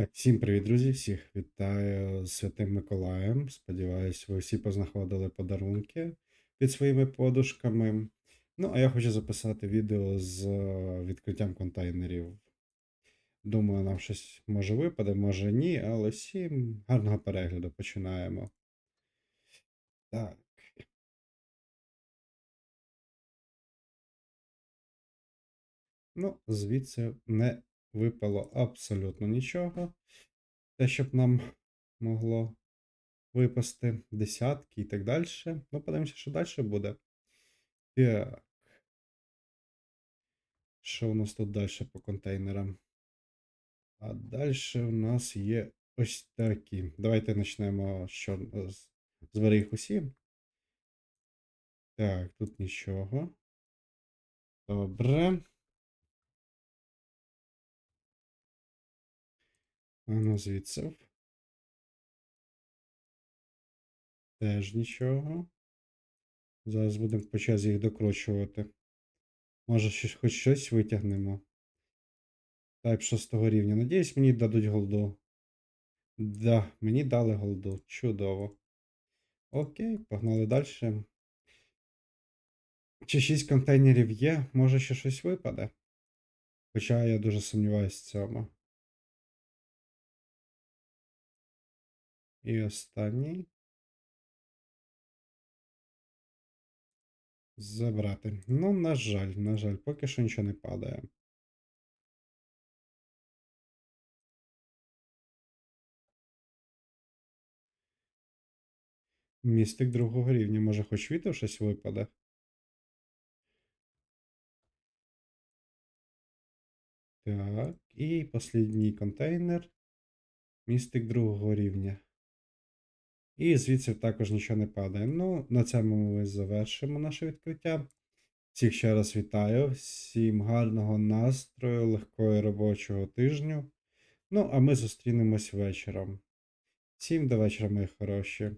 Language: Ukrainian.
Так, всім привіт, друзі! Всіх вітаю з Святим Миколаєм. Сподіваюсь, ви всі познаходили подарунки під своїми подушками. Ну, а я хочу записати відео з е, відкриттям контейнерів. Думаю, нам щось може випаде, може ні, але всім гарного перегляду починаємо. Так. Ну, звідси не випало абсолютно нічого. Те, щоб нам могло випасти десятки і так далі. Ну, подивимося, що далі буде. Так. Що у нас тут далі по контейнерам? А далі у нас є ось такі. Давайте почнемо з, чор... з... збери їх усі. Так, тут нічого. Добре. А ну звідси. Теж нічого. Зараз будемо по черзі їх докручувати. Може, щось, хоч щось витягнемо. Тайп 6 рівня. Надіюсь, мені дадуть голду. Да, мені дали голду. Чудово. Окей, погнали далі. Чи 6 контейнерів є, може ще щось випаде. Хоча я дуже сумніваюся в цьому. І останній. Забрати. Ну, на жаль, на жаль, поки що нічого не падає. Містик другого рівня. Може, хоч відео щось випаде? Так, і останній контейнер. Містик другого рівня. І звідси також нічого не падає. Ну, на цьому ми завершимо наше відкриття. Всіх ще раз вітаю, всім гарного настрою, легкого робочого тижню. Ну, а ми зустрінемось вечором. Всім до вечора, мої хороші.